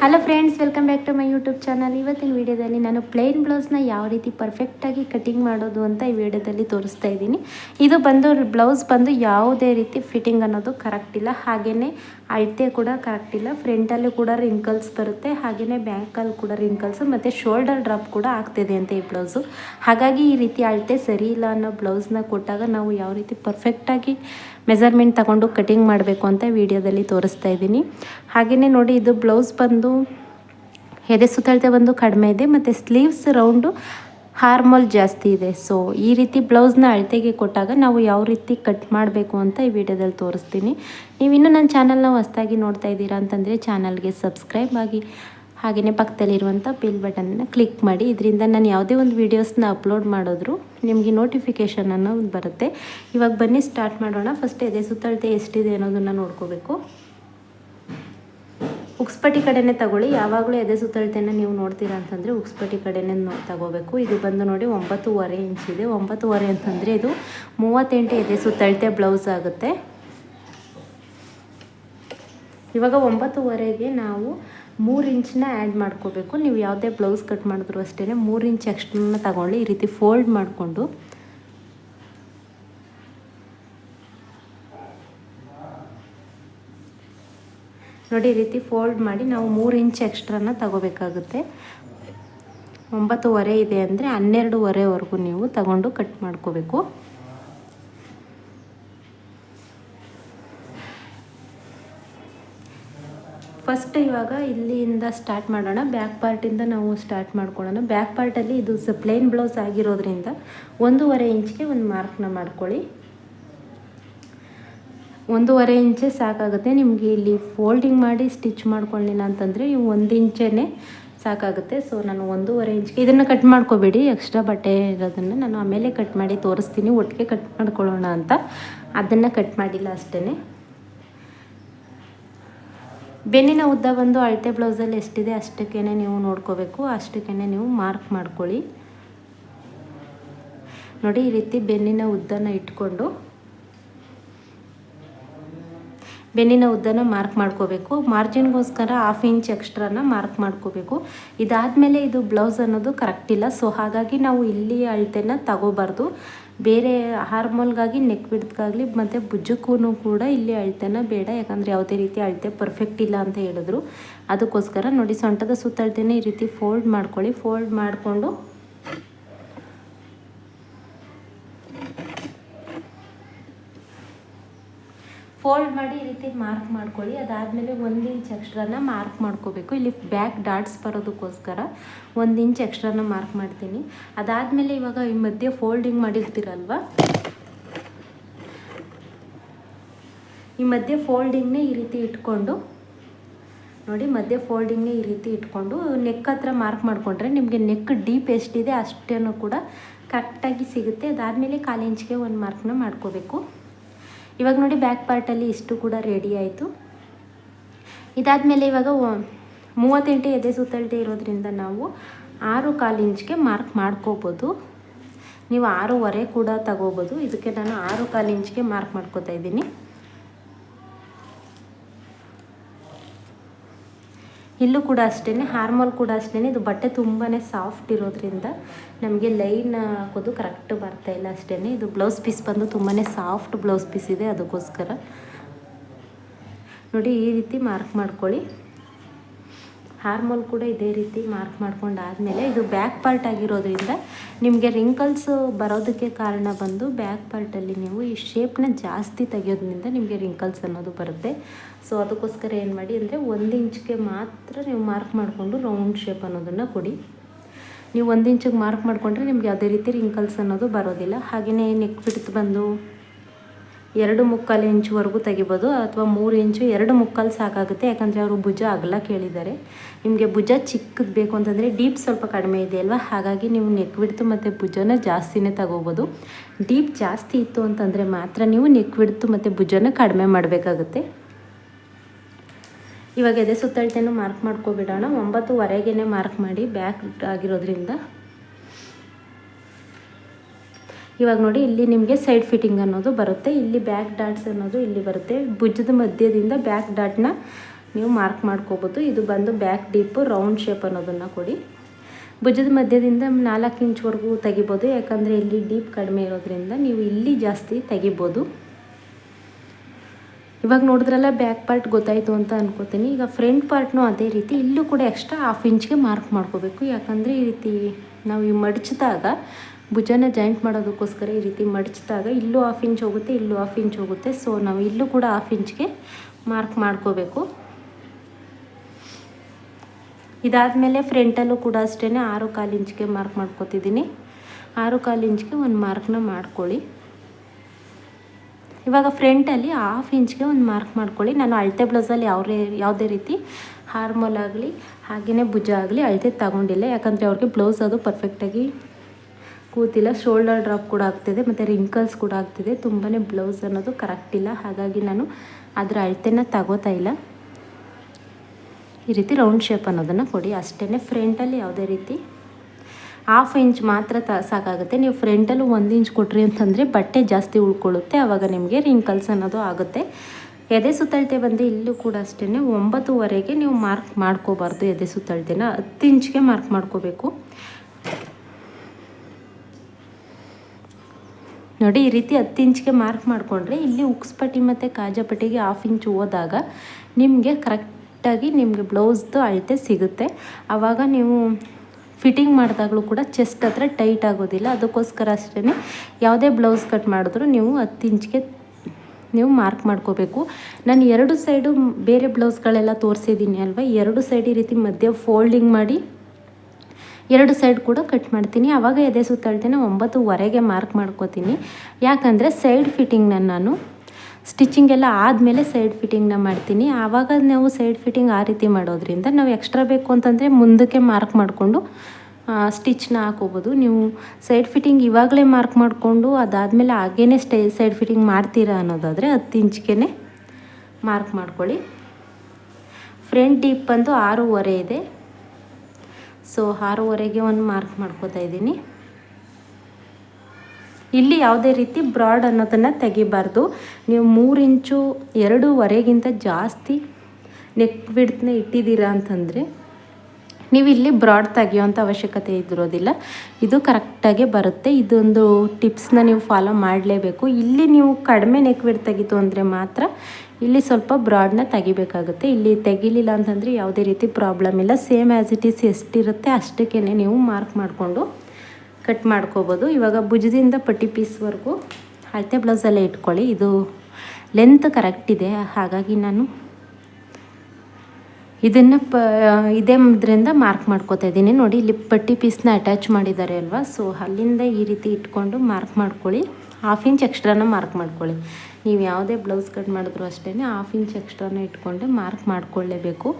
Hello friends welcome back to my YouTube channel ಇವತ್ತಿನ ವಿಡಿಯೋದಲ್ಲಿ ನಾನು ಪ್ಲೇನ್ ಬ್ಲೌಸ್ನ ಯಾವ ರೀತಿ ಪರ್ಫೆಕ್ಟಾಗಿ ಕಟಿಂಗ್ ಮಾಡೋದು ಅಂತ ಈ ವಿಡಿಯೋದಲ್ಲಿ ತೋರಿಸ್ತಾ ಇದ್ದೀನಿ. ಇದು ಬಂದು ಬ್ಲೌಸ್ ಬಂದು ಯಾವುದೇ ರೀತಿ ಫಿಟ್ಟಿಂಗ್ ಅನ್ನೋದು ಕರೆಕ್ಟ್ ಇಲ್ಲ. ಹಾಗೆಯೇ ಅಳತೆ ಕೂಡ ಕರೆಕ್ಟ್ ಇಲ್ಲ. ಫ್ರಂಟಲ್ಲೂ ಕೂಡ ರಿಂಕಲ್ಸ್ ಬರುತ್ತೆ. ಹಾಗೆಯೇ ಬ್ಯಾಕಲ್ಲಿ ಕೂಡ ರಿಂಕಲ್ಸ್ ಮತ್ತು ಶೋಲ್ಡರ್ ಡ್ರಾಪ್ ಕೂಡ ಆಗ್ತಿದೆ ಅಂತ ಈ ಬ್ಲೌಸು ಹಾಗಾಗಿ ಈ ರೀತಿ ಅಳತೆ ಸರಿ ಇಲ್ಲ ಅನ್ನೋ ಬ್ಲೌಸ್ನ ಕೊಟ್ಟಾಗ ನಾವು ಯಾವ ರೀತಿ ಪರ್ಫೆಕ್ಟಾಗಿ ಮೆಸರ್ಮೆಂಟ್ ತಗೊಂಡು ಕಟಿಂಗ್ ಮಾಡಬೇಕು ಅಂತ ವಿಡಿಯೋದಲ್ಲಿ ತೋರಿಸ್ತಾ ಇದ್ದೀನಿ. ಹಾಗೆಯೇ ನೋಡಿ, ಇದು ಬ್ಲೌಸ್ ಬಂದು ಎದೆ ಸುತ್ತಳತೆ ಬಂದು ಕಡಿಮೆ ಇದೆ. ಮತ್ತು ಸ್ಲೀವ್ಸ್ ರೌಂಡು ಹಾರ್ಮೋಲ್ ಜಾಸ್ತಿ ಇದೆ. ಸೊ ಈ ರೀತಿ ಬ್ಲೌಸ್ನ ಅಳತೆಗೆ ಕೊಟ್ಟಾಗ ನಾವು ಯಾವ ರೀತಿ ಕಟ್ ಮಾಡಬೇಕು ಅಂತ ಈ ವಿಡಿಯೋದಲ್ಲಿ ತೋರಿಸ್ತೀನಿ. ನೀವು ಇನ್ನೂ ನನ್ನ ಚಾನಲ್ನ ಹೊಸ್ದಾಗಿ ನೋಡ್ತಾ ಇದ್ದೀರಾ ಅಂತಂದರೆ ಚಾನಲ್ಗೆ ಸಬ್ಸ್ಕ್ರೈಬ್ ಆಗಿ ಹಾಗೆಯೇ ಪಕ್ಕದಲ್ಲಿರುವಂಥ ಬಿಲ್ ಬಟನನ್ನು ಕ್ಲಿಕ್ ಮಾಡಿ. ಇದರಿಂದ ನಾನು ಯಾವುದೇ ಒಂದು ವೀಡಿಯೋಸ್ನ ಅಪ್ಲೋಡ್ ಮಾಡಿದ್ರು ನಿಮಗೆ ನೋಟಿಫಿಕೇಷನ್ ಅನ್ನೋದು ಬರುತ್ತೆ. ಇವಾಗ ಬನ್ನಿ ಸ್ಟಾರ್ಟ್ ಮಾಡೋಣ. ಫಸ್ಟ್ ಎದೆ ಸುತ್ತಳತೆ ಎಷ್ಟಿದೆ ಅನ್ನೋದನ್ನು ನೋಡ್ಕೋಬೇಕು. ಉಕ್ಸ್ಪಟ್ಟಿ ಕಡೆನೇ ತಗೊಳ್ಳಿ. ಯಾವಾಗಲೂ ಎದೆ ಸುತ್ತಳತೆಯನ್ನು ನೀವು ನೋಡ್ತೀರಾ ಅಂತಂದರೆ ಉಕ್ಸ್ಪಟಿ ಕಡೆನೇ ತಗೋಬೇಕು. ಇದು ಬಂದು ನೋಡಿ ಒಂಬತ್ತೂವರೆ ಇಂಚ್ ಇದೆ. ಒಂಬತ್ತೂವರೆ ಅಂತಂದರೆ ಇದು ಮೂವತ್ತೆಂಟು ಎದೆ ಸುತ್ತಳತೆ ಬ್ಲೌಸ್ ಆಗುತ್ತೆ. ಇವಾಗ ಒಂಬತ್ತುವರೆಗೆ ನಾವು ಮೂರು ಇಂಚನ್ನ ಆ್ಯಡ್ ಮಾಡ್ಕೋಬೇಕು. ನೀವು ಯಾವುದೇ ಬ್ಲೌಸ್ ಕಟ್ ಮಾಡಿದ್ರು ಅಷ್ಟೇ ಮೂರು ಇಂಚ್ ಎಕ್ಸ್ಟ್ರನ್ನ ತಗೊಳ್ಳಿ. ಈ ರೀತಿ ಫೋಲ್ಡ್ ಮಾಡಿಕೊಂಡು ನೋಡಿ, ಈ ರೀತಿ ಫೋಲ್ಡ್ ಮಾಡಿ ನಾವು ಮೂರು ಇಂಚ್ ಎಕ್ಸ್ಟ್ರಾನ ತಗೋಬೇಕಾಗುತ್ತೆ. ಒಂಬತ್ತುವರೆ ಇದೆ ಅಂದರೆ ಹನ್ನೆರಡುವರೆವರೆಗೂ ನೀವು ತಗೊಂಡು ಕಟ್ ಮಾಡ್ಕೋಬೇಕು. ಫಸ್ಟ್ ಇವಾಗ ಇಲ್ಲಿಂದ ಸ್ಟಾರ್ಟ್ ಮಾಡೋಣ. ಬ್ಯಾಕ್ ಪಾರ್ಟಿಂದ ನಾವು ಸ್ಟಾರ್ಟ್ ಮಾಡ್ಕೊಳ್ಳೋಣ. ಬ್ಯಾಕ್ ಪಾರ್ಟಲ್ಲಿ ಇದು ಪ್ಲೇನ್ ಬ್ಲೌಸ್ ಆಗಿರೋದ್ರಿಂದ ಒಂದೂವರೆ ಇಂಚ್ಗೆ ಒಂದು ಮಾರ್ಕ್ನ ಮಾಡ್ಕೊಳ್ಳಿ. ಒಂದೂವರೆ ಇಂಚೆ ಸಾಕಾಗುತ್ತೆ. ನಿಮಗೆ ಇಲ್ಲಿ ಫೋಲ್ಡಿಂಗ್ ಮಾಡಿ ಸ್ಟಿಚ್ ಮಾಡ್ಕೊಳ್ಳಿಲ್ಲ ಅಂತಂದರೆ ನೀವು ಒಂದು ಇಂಚೇ ಸಾಕಾಗುತ್ತೆ. ಸೊ ನಾನು ಒಂದೂವರೆ ಇಂಚ್ಗೆ ಇದನ್ನು ಕಟ್ ಮಾಡ್ಕೋಬೇಡಿ. ಎಕ್ಸ್ಟ್ರಾ ಬಟ್ಟೆ ಇರೋದನ್ನು ನಾನು ಆಮೇಲೆ ಕಟ್ ಮಾಡಿ ತೋರಿಸ್ತೀನಿ. ಒಟ್ಟಿಗೆ ಕಟ್ ಮಾಡ್ಕೊಳ್ಳೋಣ ಅಂತ. ಅದನ್ನು ಕಟ್ ಮಾಡಿಲ್ಲ ಅಷ್ಟೇ ಬೆನ್ನಿನ ಉದ್ದ ಬಂದು ಅಳತೆ ಬ್ಲೌಸಲ್ಲಿ ಎಷ್ಟಿದೆ ಅಷ್ಟಕ್ಕೇ ನೀವು ನೋಡ್ಕೋಬೇಕು. ಅಷ್ಟಕ್ಕೇ ನೀವು ಮಾರ್ಕ್ ಮಾಡ್ಕೊಳ್ಳಿ. ನೋಡಿ, ಈ ರೀತಿ ಬೆನ್ನಿನ ಉದ್ದನ ಇಟ್ಕೊಂಡು ಬೆನ್ನಿನ ಉದ್ದನ ಮಾರ್ಕ್ ಮಾಡ್ಕೋಬೇಕು. ಮಾರ್ಜಿನ್ಗೋಸ್ಕರ ಹಾಫ್ ಇಂಚ್ ಎಕ್ಸ್ಟ್ರಾನ ಮಾರ್ಕ್ ಮಾಡ್ಕೋಬೇಕು. ಇದಾದಮೇಲೆ ಇದು ಬ್ಲೌಸ್ ಅನ್ನೋದು ಕರೆಕ್ಟ್ ಇಲ್ಲ. ಸೊ ಹಾಗಾಗಿ ನಾವು ಇಲ್ಲಿ ಅಳತೆನ ತಗೋಬಾರ್ದು. ಬೇರೆ ಹಾರ್ಮೋಲ್ಗಾಗಿ ನೆಕ್ ಬಿಡ್ದಾಗಲಿ ಮತ್ತು ಭುಜಕ್ಕೂ ಕೂಡ ಇಲ್ಲಿ ಅಳತೆನ ಬೇಡ. ಯಾಕಂದರೆ ಯಾವುದೇ ರೀತಿ ಅಳತೆ ಪರ್ಫೆಕ್ಟ್ ಇಲ್ಲ ಅಂತ ಹೇಳಿದ್ರು. ಅದಕ್ಕೋಸ್ಕರ ನೋಡಿ, ಸೊಂಟದ ಸುತ್ತಳತೆನ ಈ ರೀತಿ ಫೋಲ್ಡ್ ಮಾಡ್ಕೊಳ್ಳಿ. ಫೋಲ್ಡ್ ಮಾಡಿಕೊಂಡು ಫೋಲ್ಡ್ ಮಾಡಿ ಈ ರೀತಿ ಮಾರ್ಕ್ ಮಾಡ್ಕೊಳ್ಳಿ. ಅದಾದಮೇಲೆ ಒಂದು ಇಂಚ್ ಎಕ್ಸ್ಟ್ರಾನ ಮಾರ್ಕ್ ಮಾಡ್ಕೋಬೇಕು. ಇಲ್ಲಿ ಬ್ಯಾಕ್ ಡಾಟ್ಸ್ ಬರೋದಕ್ಕೋಸ್ಕರ ಒಂದು ಇಂಚ್ ಎಕ್ಸ್ಟ್ರಾನ ಮಾರ್ಕ್ ಮಾಡ್ತೀನಿ. ಅದಾದಮೇಲೆ ಇವಾಗ ಈ ಮಧ್ಯೆ ಫೋಲ್ಡಿಂಗ್ ಮಾಡಿರ್ತೀರಲ್ವ? ಈ ಮಧ್ಯೆ ಫೋಲ್ಡಿಂಗ್ನೇ ಈ ರೀತಿ ಇಟ್ಕೊಂಡು, ನೋಡಿ ಮಧ್ಯೆ ಫೋಲ್ಡಿಂಗ್ನೇ ಈ ರೀತಿ ಇಟ್ಕೊಂಡು ನೆಕ್ ಹತ್ರ ಮಾರ್ಕ್ ಮಾಡಿಕೊಂಡ್ರೆ ನಿಮಗೆ ನೆಕ್ ಡೀಪ್ ಎಷ್ಟಿದೆ ಅಷ್ಟೇನೂ ಕೂಡ ಕರೆಕ್ಟಾಗಿ ಸಿಗುತ್ತೆ. ಅದಾದಮೇಲೆ ಕಾಲು ಇಂಚ್ಗೆ ಒಂದು ಮಾರ್ಕ್ನ ಮಾಡ್ಕೋಬೇಕು. ಇವಾಗ ನೋಡಿ ಬ್ಯಾಕ್ ಪಾರ್ಟಲ್ಲಿ ಇಷ್ಟು ಕೂಡ ರೆಡಿ ಆಯಿತು. ಇದಾದಮೇಲೆ ಇವಾಗ ಮೂವತ್ತೆಂಟು ಎದೆ ಸುತ್ತಳತೆ ಇರೋದ್ರಿಂದ ನಾವು ಆರು ಕಾಲು ಇಂಚ್ಗೆ ಮಾರ್ಕ್ ಮಾಡ್ಕೋಬೋದು. ನೀವು ಆರೂವರೆ ಕೂಡ ತಗೋಬೋದು. ಇದಕ್ಕೆ ನಾನು ಆರು ಕಾಲು ಇಂಚ್ಗೆ ಮಾರ್ಕ್ ಮಾಡ್ಕೋತಾ ಇದ್ದೀನಿ. ಇಲ್ಲೂ ಕೂಡ ಅಷ್ಟೇ ಹಾರ್ಮೋಲ್ ಕೂಡ ಅಷ್ಟೇ ಇದು ಬಟ್ಟೆ ತುಂಬಾ ಸಾಫ್ಟ್ ಇರೋದ್ರಿಂದ ನಮಗೆ ಲೈನ್ ಹಾಕೋದು ಕರೆಕ್ಟ್ ಬರ್ತಾ ಇಲ್ಲ ಅಷ್ಟೇ ಇದು ಬ್ಲೌಸ್ ಪೀಸ್ ಬಂದು ತುಂಬಾ ಸಾಫ್ಟ್ ಬ್ಲೌಸ್ ಪೀಸ್ ಇದೆ ಅದಕ್ಕೋಸ್ಕರ. ನೋಡಿ, ಈ ರೀತಿ ಮಾರ್ಕ್ ಮಾಡ್ಕೊಳ್ಳಿ. ಹಾರ್ಮೋಲ್ ಕೂಡ ಇದೇ ರೀತಿ ಮಾರ್ಕ್ ಮಾಡ್ಕೊಂಡಾದಮೇಲೆ ಇದು ಬ್ಯಾಕ್ ಪಾರ್ಟ್ ಆಗಿರೋದ್ರಿಂದ ನಿಮಗೆ ರಿಂಕಲ್ಸ್ ಬರೋದಕ್ಕೆ ಕಾರಣ ಬಂದು ಬ್ಯಾಕ್ ಪಾರ್ಟಲ್ಲಿ ನೀವು ಈ ಶೇಪ್ನ ಜಾಸ್ತಿ ತೆಗೆಯೋದ್ರಿಂದ ನಿಮಗೆ ರಿಂಕಲ್ಸ್ ಅನ್ನೋದು ಬರುತ್ತೆ. ಸೊ ಅದಕ್ಕೋಸ್ಕರ ಏನು ಮಾಡಿ, ಅಂದರೆ ಒಂದು ಇಂಚ್ಗೆ ಮಾತ್ರ ನೀವು ಮಾರ್ಕ್ ಮಾಡಿಕೊಂಡು ರೌಂಡ್ ಶೇಪ್ ಅನ್ನೋದನ್ನು ಕೊಡಿ. ನೀವು ಒಂದು ಇಂಚಿಗೆ ಮಾರ್ಕ್ ಮಾಡಿಕೊಂಡ್ರೆ ನಿಮ್ಗೆ ಯಾವುದೇ ರೀತಿ ರಿಂಕಲ್ಸ್ ಅನ್ನೋದು ಬರೋದಿಲ್ಲ. ಹಾಗೆಯೇ ನೆಕ್ ಬಿಡ್ತು ಬಂದು ಎರಡು ಮುಕ್ಕಾಲು ಇಂಚುವರೆಗೂ ತೆಗಿಬೋದು, ಅಥವಾ ಮೂರು ಇಂಚು ಎರಡು ಮುಕ್ಕಾಲು ಸಾಕಾಗುತ್ತೆ. ಯಾಕಂದರೆ ಅವರು ಭುಜ ಅಗಲ ಕೇಳಿದ್ದಾರೆ. ನಿಮಗೆ ಭುಜ ಚಿಕ್ಕದು ಬೇಕು ಅಂತಂದರೆ ಡೀಪ್ ಸ್ವಲ್ಪ ಕಡಿಮೆ ಇದೆ ಅಲ್ವಾ? ಹಾಗಾಗಿ ನೀವು ನೆಕ್ ಬಿಡ್ತು ಮತ್ತು ಭುಜನ ಜಾಸ್ತಿನೇ ತಗೋಬೋದು. ಡೀಪ್ ಜಾಸ್ತಿ ಇತ್ತು ಅಂತಂದರೆ ಮಾತ್ರ ನೀವು ನೆಕ್ ಬಿಡ್ತು ಮತ್ತು ಭುಜನ ಕಡಿಮೆ ಮಾಡಬೇಕಾಗುತ್ತೆ. ಇವಾಗ ಎದೆ ಸುತ್ತಳತೆನೂ ಮಾರ್ಕ್ ಮಾಡ್ಕೊಬಿಡೋಣ. ಒಂಬತ್ತುವರೆಗೇ ಮಾರ್ಕ್ ಮಾಡಿ ಬ್ಯಾಕ್ ಆಗಿರೋದ್ರಿಂದ. ಇವಾಗ ನೋಡಿ, ಇಲ್ಲಿ ನಿಮಗೆ ಸೈಡ್ ಫಿಟ್ಟಿಂಗ್ ಅನ್ನೋದು ಬರುತ್ತೆ. ಇಲ್ಲಿ ಬ್ಯಾಕ್ ಡಾಟ್ಸ್ ಅನ್ನೋದು ಇಲ್ಲಿ ಬರುತ್ತೆ. ಭುಜದ ಮಧ್ಯದಿಂದ ಬ್ಯಾಕ್ ಡಾಟ್ನ ನೀವು ಮಾರ್ಕ್ ಮಾಡ್ಕೋಬೋದು. ಇದು ಬಂದು ಬ್ಯಾಕ್ ಡೀಪು ರೌಂಡ್ ಶೇಪ್ ಅನ್ನೋದನ್ನು ಕೊಡಿ. ಭುಜದ ಮಧ್ಯದಿಂದ ನಾಲ್ಕು ಇಂಚ್ವರೆಗೂ ತೆಗಿಬೋದು. ಯಾಕಂದರೆ ಇಲ್ಲಿ ಡೀಪ್ ಕಡಿಮೆ ಇರೋದ್ರಿಂದ ನೀವು ಇಲ್ಲಿ ಜಾಸ್ತಿ ತೆಗಿಬೋದು. ಇವಾಗ ನೋಡಿದ್ರಲ್ಲ ಬ್ಯಾಕ್ ಪಾರ್ಟ್ ಗೊತ್ತಾಯಿತು ಅಂತ ಅನ್ಕೋತೀನಿ. ಈಗ ಫ್ರಂಟ್ ಪಾರ್ಟ್ನೂ ಅದೇ ರೀತಿ ಇಲ್ಲೂ ಕೂಡ ಎಕ್ಸ್ಟ್ರಾ ಹಾಫ್ ಇಂಚ್ಗೆ ಮಾರ್ಕ್ ಮಾಡ್ಕೋಬೇಕು. ಯಾಕಂದರೆ ಈ ರೀತಿ ನಾವು ಈ ಮಡಚಿದಾಗ ಭುಜನ ಜಾಯಿಂಟ್ ಮಾಡೋದಕ್ಕೋಸ್ಕರ ಈ ರೀತಿ ಮಡಚಿದಾಗ ಇಲ್ಲೂ ಹಾಫ್ ಇಂಚ್ ಹೋಗುತ್ತೆ, ಇಲ್ಲೂ ಹಾಫ್ ಇಂಚ್ ಹೋಗುತ್ತೆ. ಸೊ ನಾವು ಇಲ್ಲೂ ಕೂಡ ಹಾಫ್ ಇಂಚ್ಗೆ ಮಾರ್ಕ್ ಮಾಡ್ಕೋಬೇಕು. ಇದಾದಮೇಲೆ ಫ್ರಂಟಲ್ಲೂ ಕೂಡ ಅಷ್ಟೇ ಆರು ಕಾಲು ಇಂಚ್ಗೆ ಮಾರ್ಕ್ ಮಾಡ್ಕೋತಿದ್ದೀನಿ. ಆರು ಕಾಲು ಇಂಚ್ಗೆ ಒಂದು ಮಾರ್ಕ್ನ ಮಾಡ್ಕೊಳ್ಳಿ. ಇವಾಗ ಫ್ರಂಟಲ್ಲಿ ಹಾಫ್ ಇಂಚ್ಗೆ ಒಂದು ಮಾರ್ಕ್ ಮಾಡ್ಕೊಳ್ಳಿ. ನಾನು ಅಳತೆ ಬ್ಲೌಸಲ್ಲಿ ಯಾವುದೇ ಯಾವುದೇ ರೀತಿ ಹಾರ್ಮೋಲ್ ಆಗಲಿ ಹಾಗೆಯೇ ಭುಜ ಆಗಲಿ ಅಳತೆ ತಗೊಂಡಿಲ್ಲ. ಯಾಕಂದರೆ ಅವ್ರಿಗೆ ಬ್ಲೌಸ್ ಅದು ಪರ್ಫೆಕ್ಟಾಗಿ ಕೂತಿಲ್ಲ. ಶೋಲ್ಡರ್ ಡ್ರಾಪ್ ಕೂಡ ಆಗ್ತಿದೆ, ಮತ್ತು ರಿಂಕಲ್ಸ್ ಕೂಡ ಆಗ್ತಿದೆ. ತುಂಬಾ ಬ್ಲೌಸ್ ಅನ್ನೋದು ಕರೆಕ್ಟ್ ಇಲ್ಲ. ಹಾಗಾಗಿ ನಾನು ಅದರ ಅಳತೆನ ತಗೋತಾ ಇಲ್ಲ. ಈ ರೀತಿ ರೌಂಡ್ ಶೇಪ್ ಅನ್ನೋದನ್ನು ಕೊಡಿ. ಅಷ್ಟೇ ಫ್ರಂಟಲ್ಲಿ ಯಾವುದೇ ರೀತಿ ಹಾಫ್ ಇಂಚ್ ಮಾತ್ರ ತ ಸಾಕಾಗುತ್ತೆ. ನೀವು ಫ್ರಂಟಲ್ಲೂ ಒಂದು ಇಂಚ್ ಕೊಟ್ರಿ ಅಂತಂದರೆ ಬಟ್ಟೆ ಜಾಸ್ತಿ ಉಳ್ಕೊಳ್ಳುತ್ತೆ ಆವಾಗ ನಿಮಗೆ ರಿಂಕಲ್ಸ್ ಅನ್ನೋದು ಆಗುತ್ತೆ. ಎದೆ ಸುತ್ತಳತೆ ಬಂದು ಇಲ್ಲೂ ಕೂಡ ಅಷ್ಟೇ ಒಂಬತ್ತುವರೆಗೆ ನೀವು ಮಾರ್ಕ್ ಮಾಡ್ಕೋಬಾರ್ದು ಎದೆ ಸುತ್ತಳತೆನ. ಹತ್ತು ಇಂಚ್ಗೆ ಮಾರ್ಕ್ ಮಾಡ್ಕೋಬೇಕು. ನೋಡಿ, ಈ ರೀತಿ ಹತ್ತು ಇಂಚ್ಗೆ ಮಾರ್ಕ್ ಮಾಡಿಕೊಂಡ್ರೆ ಇಲ್ಲಿ ಉಕ್ಸ್ಪಟ್ಟಿ ಮತ್ತು ಕಾಜಾಪಟ್ಟಿಗೆ ಹಾಫ್ ಇಂಚ್ ಹೋದಾಗ ನಿಮಗೆ ಕರೆಕ್ಟಾಗಿ ನಿಮಗೆ ಬ್ಲೌಸ್ದು ಅಳತೆ ಸಿಗುತ್ತೆ. ಆವಾಗ ನೀವು ಫಿಟ್ಟಿಂಗ್ ಮಾಡಿದಾಗಲೂ ಕೂಡ ಚೆಸ್ಟ್ ಹತ್ರ ಟೈಟ್ ಆಗೋದಿಲ್ಲ. ಅದಕ್ಕೋಸ್ಕರ ಅಷ್ಟೇ ಯಾವುದೇ ಬ್ಲೌಸ್ ಕಟ್ ಮಾಡಿದ್ರು ನೀವು ಹತ್ತು ಇಂಚ್ಗೆ ನೀವು ಮಾರ್ಕ್ ಮಾಡ್ಕೋಬೇಕು. ನಾನು ಎರಡು ಸೈಡು ಬೇರೆ ಬ್ಲೌಸ್ಗಳೆಲ್ಲ ತೋರಿಸಿದ್ದೀನಿ ಅಲ್ವಾ? ಎರಡು ಸೈಡ್ ಈ ರೀತಿ ಮಧ್ಯೆ ಫೋಲ್ಡಿಂಗ್ ಮಾಡಿ ಎರಡು ಸೈಡ್ ಕೂಡ ಕಟ್ ಮಾಡ್ತೀನಿ. ಆವಾಗ ಎದೆ ಸುತ್ತಳ್ತೇನೆ ಒಂಬತ್ತುವರೆಗೆ ಮಾರ್ಕ್ ಮಾಡ್ಕೋತೀನಿ. ಯಾಕಂದರೆ ಸೈಡ್ ಫಿಟ್ಟಿಂಗ್ನ ನಾನು ಸ್ಟಿಚಿಂಗ್ ಎಲ್ಲ ಆದಮೇಲೆ ಸೈಡ್ ಫಿಟ್ಟಿಂಗ್ನ ಮಾಡ್ತೀನಿ. ಆವಾಗ ನಾವು ಸೈಡ್ ಫಿಟ್ಟಿಂಗ್ ಆ ರೀತಿ ಮಾಡೋದ್ರಿಂದ ನಾವು ಎಕ್ಸ್ಟ್ರಾ ಬೇಕು ಅಂತಂದರೆ ಮುಂದಕ್ಕೆ ಮಾರ್ಕ್ ಮಾಡಿಕೊಂಡು ಸ್ಟಿಚ್ನ ಹಾಕೋಬೋದು. ನೀವು ಸೈಡ್ ಫಿಟ್ಟಿಂಗ್ ಇವಾಗಲೇ ಮಾರ್ಕ್ ಮಾಡಿಕೊಂಡು ಅದಾದಮೇಲೆ ಹಾಗೇ ಸ್ಟೇ ಸೈಡ್ ಫಿಟ್ಟಿಂಗ್ ಮಾಡ್ತೀರಾ ಅನ್ನೋದಾದರೆ ಹತ್ತು ಇಂಚ್ಗೆ ಮಾರ್ಕ್ ಮಾಡ್ಕೊಳ್ಳಿ. ಫ್ರಂಟ್ ಡೀಪ್ ಬಂದು ಆರೂವರೆ ಇದೆ. ಸೊ ಆರೂವರೆಗೆ ಒಂದು ಮಾರ್ಕ್ ಮಾಡ್ಕೋತಾ ಇದ್ದೀನಿ. ಇಲ್ಲಿ ಯಾವುದೇ ರೀತಿ ಬ್ರಾಡ್ ಅನ್ನೋದನ್ನು ತೆಗಿಬಾರ್ದು. ನೀವು ಮೂರು ಇಂಚು ಎರಡೂವರೆಗಿಂತ ಜಾಸ್ತಿ ನೆಕ್ ಬಿಡ್ತನ್ನ ಇಟ್ಟಿದ್ದೀರಾ ಅಂತಂದರೆ ನೀವು ಇಲ್ಲಿ ಬ್ರಾಡ್ ತೆಗಿಯೋಂಥ ಅವಶ್ಯಕತೆ ಇದ್ದಿರೋದಿಲ್ಲ ಇದು ಕರೆಕ್ಟಾಗಿ ಬರುತ್ತೆ. ಇದೊಂದು ಟಿಪ್ಸ್ನ ನೀವು ಫಾಲೋ ಮಾಡಲೇಬೇಕು. ಇಲ್ಲಿ ನೀವು ಕಡಿಮೆ ನೆಕ್ ಬಿಡ್ ತೆಗಿತು ಅಂದರೆ ಮಾತ್ರ ಇಲ್ಲಿ ಸ್ವಲ್ಪ ಬ್ರಾಡ್ನ ತೆಗಿಬೇಕಾಗುತ್ತೆ. ಇಲ್ಲಿ ತೆಗಿಲಿಲ್ಲ ಅಂತಂದರೆ ಯಾವುದೇ ರೀತಿ ಪ್ರಾಬ್ಲಮ್ ಇಲ್ಲ. ಸೇಮ್ ಆ್ಯಸ್ ಇಟ್ ಈಸ್ ಎಷ್ಟಿರುತ್ತೆ ಅಷ್ಟಕ್ಕೇ ನೀವು ಮಾರ್ಕ್ ಮಾಡಿಕೊಂಡು ಕಟ್ ಮಾಡ್ಕೋಬೋದು. ಇವಾಗ ಭುಜದಿಂದ ಪಟ್ಟಿ ಪೀಸ್ವರೆಗೂ ಅಳತೆ ಬ್ಲೌಸಲ್ಲೇ ಇಟ್ಕೊಳ್ಳಿ. ಇದು ಲೆಂತ್ ಕರೆಕ್ಟ್ ಇದೆ. ಹಾಗಾಗಿ ನಾನು ಇದನ್ನು ಪ, ಇದೇ ಇದರಿಂದ ಮಾರ್ಕ್ ಮಾಡ್ಕೋತಾ ಇದ್ದೀನಿ. ನೋಡಿ, ಇಲ್ಲಿ ಪಟ್ಟಿ ಪೀಸ್ನ ಅಟ್ಯಾಚ್ ಮಾಡಿದ್ದಾರೆ ಅಲ್ವಾ? ಸೊ ಅಲ್ಲಿಂದ ಈ ರೀತಿ ಇಟ್ಕೊಂಡು ಮಾರ್ಕ್ ಮಾಡ್ಕೊಳ್ಳಿ. ಹಾಫ್ ಇಂಚ್ ಎಕ್ಸ್ಟ್ರಾನ ಮಾರ್ಕ್ ಮಾಡ್ಕೊಳ್ಳಿ. ನೀವು ಯಾವುದೇ ಬ್ಲೌಸ್ ಕಟ್ ಮಾಡಿದ್ರು ಅಷ್ಟೇ ಹಾಫ್ ಇಂಚ್ ಎಕ್ಸ್ಟ್ರಾನ ಇಟ್ಕೊಂಡೆ ಮಾರ್ಕ್ ಮಾಡ್ಕೊಳ್ಳೇಬೇಕು.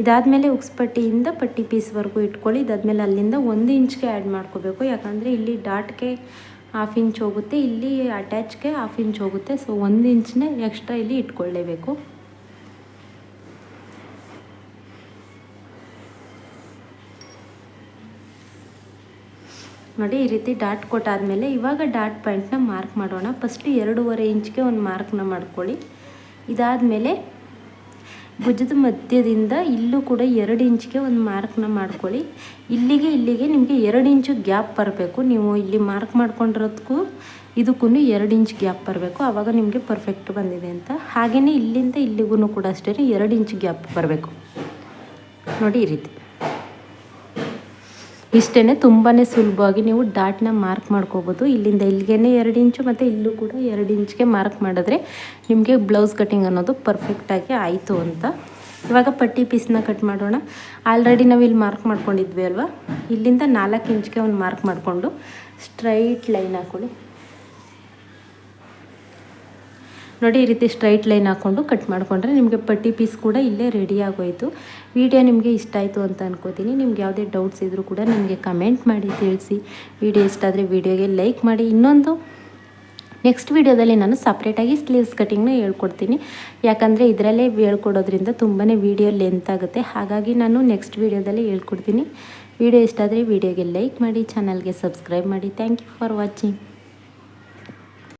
ಇದಾದಮೇಲೆ ಉಕ್ಸ್ಪಟ್ಟಿಯಿಂದ ಪಟ್ಟಿ ಪೀಸ್ವರೆಗೂ ಇಟ್ಕೊಳ್ಳಿ. ಇದಾದಮೇಲೆ ಅಲ್ಲಿಂದ ಒಂದು ಇಂಚ್ಗೆ ಆ್ಯಡ್ ಮಾಡ್ಕೋಬೇಕು. ಯಾಕಂದರೆ ಇಲ್ಲಿ ಡಾಟ್ಗೆ ಹಾಫ್ ಇಂಚ್ ಹೋಗುತ್ತೆ, ಇಲ್ಲಿ ಅಟ್ಯಾಚ್ಗೆ ಹಾಫ್ ಇಂಚ್ ಹೋಗುತ್ತೆ. ಸೊ ಒಂದು ಇಂಚನ್ನೇ ಎಕ್ಸ್ಟ್ರಾ ಇಲ್ಲಿ ಇಟ್ಕೊಳ್ಳೇಬೇಕು. ನೋಡಿ, ಈ ರೀತಿ ಡಾಟ್ ಕೊಟ್ಟಾದಮೇಲೆ ಇವಾಗ ಡಾಟ್ ಪಾಯಿಂಟ್ನ ಮಾರ್ಕ್ ಮಾಡೋಣ. ಫಸ್ಟ್ ಎರಡೂವರೆ ಇಂಚ್ಗೆ ಒಂದು ಮಾರ್ಕ್ನ ಮಾಡ್ಕೊಳ್ಳಿ. ಇದಾದಮೇಲೆ ಭುಜದ ಮಧ್ಯದಿಂದ ಇಲ್ಲೂ ಕೂಡ ಎರಡು ಇಂಚ್ಗೆ ಒಂದು ಮಾರ್ಕ್ನ ಮಾಡ್ಕೊಳ್ಳಿ. ಇಲ್ಲಿಗೆ ಇಲ್ಲಿಗೆ ನಿಮಗೆ ಎರಡು ಇಂಚು ಗ್ಯಾಪ್ ಬರಬೇಕು. ನೀವು ಇಲ್ಲಿ ಮಾರ್ಕ್ ಮಾಡ್ಕೊಂಡಿರೋದಕ್ಕೂ ಇದಕ್ಕೂ ಎರಡು ಇಂಚ್ ಗ್ಯಾಪ್ ಬರಬೇಕು. ಆವಾಗ ನಿಮಗೆ ಪರ್ಫೆಕ್ಟ್ ಬಂದಿದೆ ಅಂತ. ಹಾಗೆಯೇ ಇಲ್ಲಿಂದ ಇಲ್ಲಿಗೂ ಕೂಡ ಅಷ್ಟೇ ಎರಡು ಇಂಚ್ ಗ್ಯಾಪ್ ಬರಬೇಕು. ನೋಡಿ ಈ ರೀತಿ. ಇಷ್ಟೇ ತುಂಬಾ ಸುಲಭವಾಗಿ ನೀವು ಡಾಟ್ನ ಮಾರ್ಕ್ ಮಾಡ್ಕೋಬೋದು. ಇಲ್ಲಿಂದ ಇಲ್ಲಿಗೆ ಎರಡು ಇಂಚು ಮತ್ತು ಇಲ್ಲೂ ಕೂಡ ಎರಡು ಇಂಚ್ಗೆ ಮಾರ್ಕ್ ಮಾಡಿದ್ರೆ ನಿಮಗೆ ಬ್ಲೌಸ್ ಕಟ್ಟಿಂಗ್ ಅನ್ನೋದು ಪರ್ಫೆಕ್ಟಾಗಿ ಆಯಿತು ಅಂತ. ಇವಾಗ ಪಟ್ಟಿ ಪೀಸ್ನ ಕಟ್ ಮಾಡೋಣ. ಆಲ್ರೆಡಿ ನಾವು ಇಲ್ಲಿ ಮಾರ್ಕ್ ಮಾಡ್ಕೊಂಡಿದ್ವಿ ಅಲ್ವಾ? ಇಲ್ಲಿಂದ ನಾಲ್ಕು ಇಂಚ್ಗೆ ಒಂದು ಮಾರ್ಕ್ ಮಾಡಿಕೊಂಡು ಸ್ಟ್ರೈಟ್ ಲೈನ್ ಹಾಕ್ಕೊಳ್ಳಿ ನೋಡಿ, ಈ ರೀತಿ ಸ್ಟ್ರೈಟ್ ಲೈನ್ ಹಾಕ್ಕೊಂಡು ಕಟ್ ಮಾಡಿಕೊಂಡ್ರೆ ನಿಮಗೆ ಪಟ್ಟಿ ಪೀಸ್ ಕೂಡ ಇಲ್ಲೇ ರೆಡಿ ಆಗೋಯಿತು. ವಿಡಿಯೋ ನಿಮಗೆ ಇಷ್ಟ ಆಯಿತು ಅಂತ ಅನ್ಕೋತೀನಿ. ನಿಮ್ಗೆ ಯಾವುದೇ ಡೌಟ್ಸ್ ಇದ್ದರೂ ಕೂಡ ನಿಮಗೆ ಕಮೆಂಟ್ ಮಾಡಿ ತಿಳಿಸಿ. ವಿಡಿಯೋ ಇಷ್ಟ ಆದರೆ ವಿಡಿಯೋಗೆ ಲೈಕ್ ಮಾಡಿ. ಇನ್ನೊಂದು ನೆಕ್ಸ್ಟ್ ವೀಡಿಯೋದಲ್ಲಿ ನಾನು ಸಪ್ರೇಟಾಗಿ ಸ್ಲೀವ್ಸ್ ಕಟಿಂಗ್ನ ಹೇಳ್ಕೊಡ್ತೀನಿ. ಯಾಕಂದರೆ ಇದರಲ್ಲೇ ಹೇಳ್ಕೊಡೋದ್ರಿಂದ ತುಂಬಾ ವೀಡಿಯೋ ಲೆಂತ್ ಆಗುತ್ತೆ. ಹಾಗಾಗಿ ನಾನು ನೆಕ್ಸ್ಟ್ ವೀಡಿಯೋದಲ್ಲಿ ಹೇಳ್ಕೊಡ್ತೀನಿ. ವಿಡಿಯೋ ಇಷ್ಟ ಆದರೆ ವಿಡಿಯೋಗೆ ಲೈಕ್ ಮಾಡಿ ಚಾನಲ್ಗೆ ಸಬ್ಸ್ಕ್ರೈಬ್ ಮಾಡಿ. Thank you for watching